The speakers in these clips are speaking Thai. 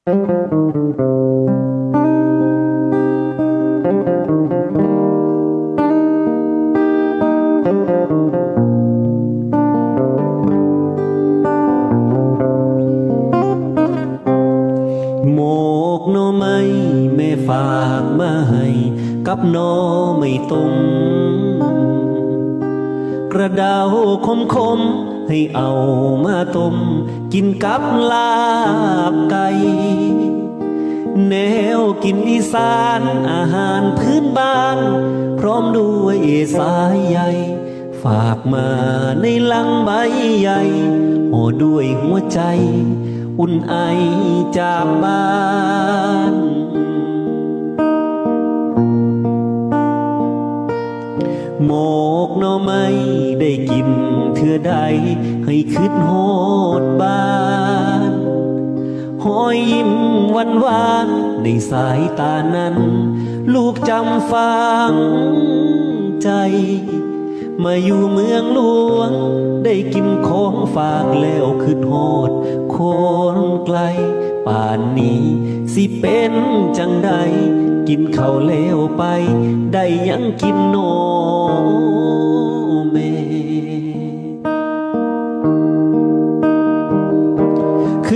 หมกหน่อไม้แม่ฝากมาให้กับหน้อไม่ต้มกระดาวคมคม ให้เอามาต้มกินกับลาบไก่แนวกินอีสานอาหารพื้นบ้าน พร้อมด้วยสายใยฝากมาในลังใบใหญ่ห่อด้วยหัวใจ อุ่นไอจากบ้านหมกหน่อไม้ได้กิน เทื่อใดให้คิดโหดบ้านหอยยิ้มวันวานในสายตานั้น ลูกจำฟังใจ มาอยู่เมืองหลวง ได้กินของฝากแล้วคืดโหดคนไกล ป่านนี้ สิเป็นจังใด กินข้าวแล้วไป ได้ยังกินโน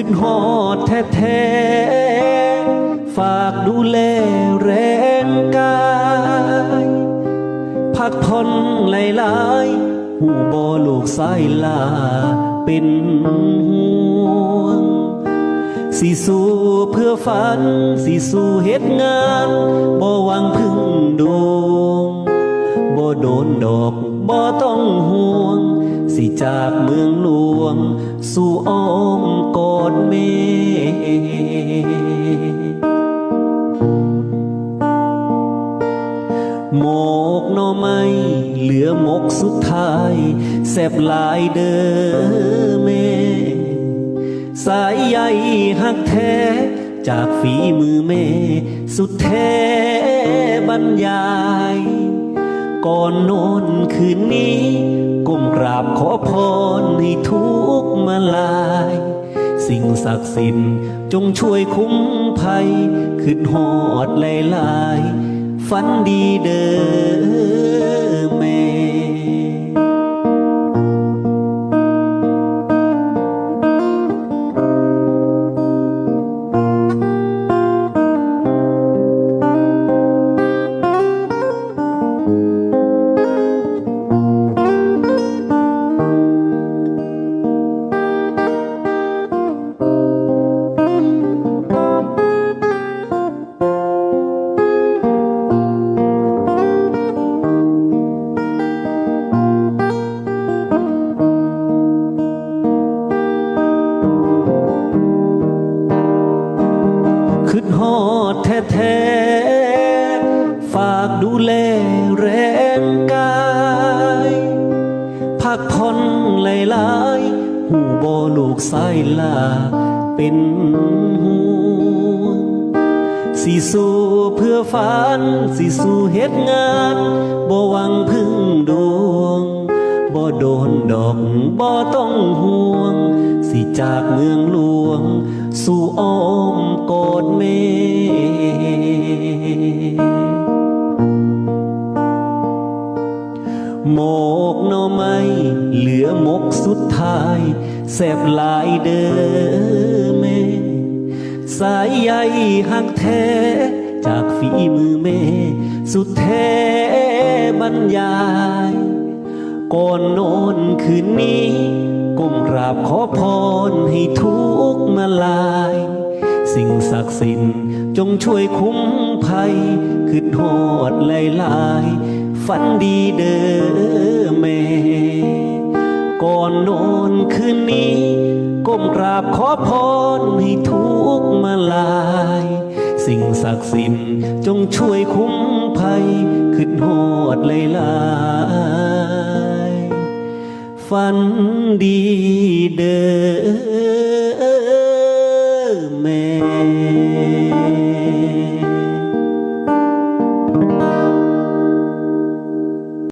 นหอดแท้ๆ ฝากดูแลแรงกาย พักผ่อนหลายๆ หูบอลูกสายลาเป็นห่วง สิสู้เพื่อฝัน สิสู้เฮ็ดงานบ่ กอดเมหมกหน่อไม้เหลือหมกสุดท้ายแสบลายเด้อแม่ สายใยหักแท้จากฝีมือแม่ สุดแท้บรรยาย ก่อนโนอนคืนนี้ก้มกราบขอพรให้ทุกมาลาย สิ่งศักดิ์สิทธิ์จงช่วยคุ้มภัยขึ้นหอดลายลายๆฝันดีเด้อ ดแท้ๆ ฝากดูแลแรงกายพักผ่อนหลายๆ หูบอลูกสายลาเป็นห่วงสิสู้เพื่อฝันสิสู้เฮ็ดงานบ่หวังพึ่งดวงบ่โดนดอกบ่ต้องห่วง สิจากเมืองหลวง สู่อ้อมกอดแม่หมกหน่อไม้เหลือหมกสุดท้ายแสบลายเด้อแม่ สายใยหักแท้จากฝีมือแม่ สุดแท้บรรยาย ก่อนนอนคืนนี้ ก้มกราบขอพรให้ทุกมาลาย สิ่งศักดิ์สิทธิ์จงช่วยคุ้มภัยคืดหอดลายลายฝันดีเด้อแม่ ก่อนนอนคืนนี้ ก้มกราบขอพรให้ทุกมาลาย สิ่งศักดิ์สิทธิ์จงช่วยคุ้มภัยขึ้นหอดลายลาย ฝันดีเด้อ